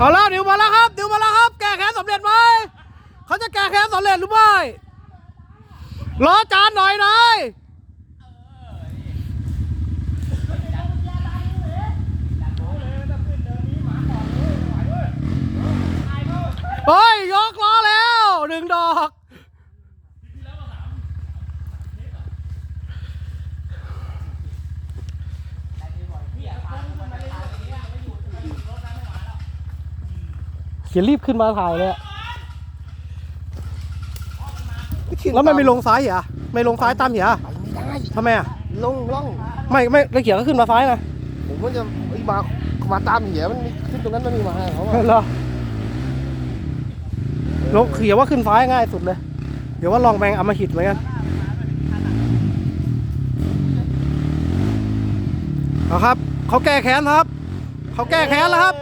เอาแล้วดิวมาแล้วครับดิวมาแล้วครับ แก้แค้นสำเร็จไหมเขาจะแก้แค้นสำเร็จหรือไม่รอจานหน่อยนายเฮ้ยยกล้อแล้วหนึ่งดอก เขียนรีบขึ้นมาถ่ายเลยอะแล้วมันไม่ลงซ้ายเหรอไม่ลงซ้ายตามเหรอไม่ได้ทำไมอะลงล่อง ไม่ไม่แล้วเขียนก็ขึ้นมาซ้ายนะผมมันจะไอ้มามาตามเหี้ยมันมีขึ้นตรงนั้นมันมีมาให้เขาอะเหรอลงเขียนว่าขึ้นซ้ายง่ายสุดเลย เดี๋ยวว่าลองแบงเอามาหิดเหมือนกันเอาครับเขาแก้แค้นครับเขาแก้แค้นแล้วครับ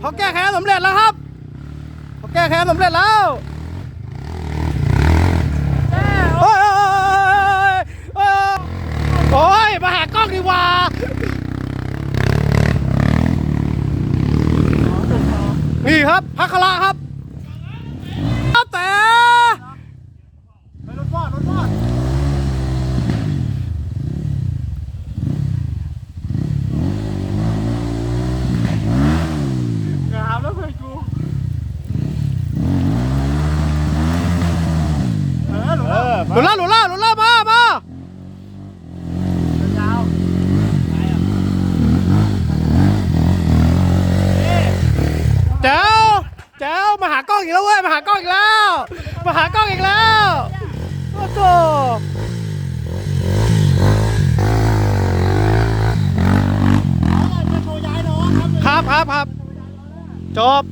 เขาแก้แค้นสำเร็จแล้วครับเขา แก้แค้นสำเร็จแล้วโอ้ยโอ้ยโอ้ยมาหากล้องดีกว่านี่ครับพัคละครับครับแต่รถฟอดรถฟอดงามแล้วเพื่อนกูเออห หลุดแล้วหลุดแล้วหลุดแล้วมามาแจ๋วแจ๋วมาหากล้องอีกแล้วเว้ยมาหากล้องอีกแล้ว มาหากล้องอีกแล้วโอ้โหครับครับครับจบ